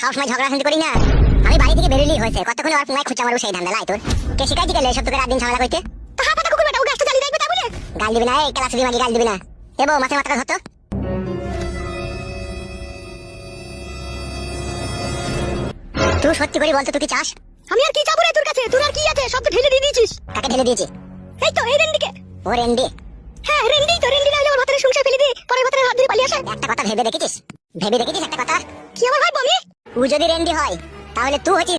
সব সময় ঝগড়া শান্তি করি না। আমি বাড়ি থেকে বেরোলি হয়েছে। কতক্ষণ আর পুনায় সেই ধান্দা লাই তোর? কে গাল দিবি না এই ক্লাসে মাগি গাল দিবি না। এবো মাথায় মাথা ধরতো? তুই সত্যি করে বলতো তুই কি চাস? আমি আর কি চাবো রে তোর কাছে? তোর আর কি আছে? সব তো ঢেলে দিয়ে দিয়েছিস। কাকে ঢেলে দিয়েছি? এই তো এই রেন্ডিকে। ও রেন্ডি হ্যাঁ রেন্ডি তো রেন্ডি না হলে ওর ভাতের সংসার ফেলে দিয়ে পরে ভাতের হাত ধরে পালিয়ে আসে একটা কথা ভেবে দেখেছিস? ভেবে দেখেছিস একটা কথা? কি আমার ভাই বমি? ও যদি রেন্ডি হয় তাহলে তুই হচ্ছিস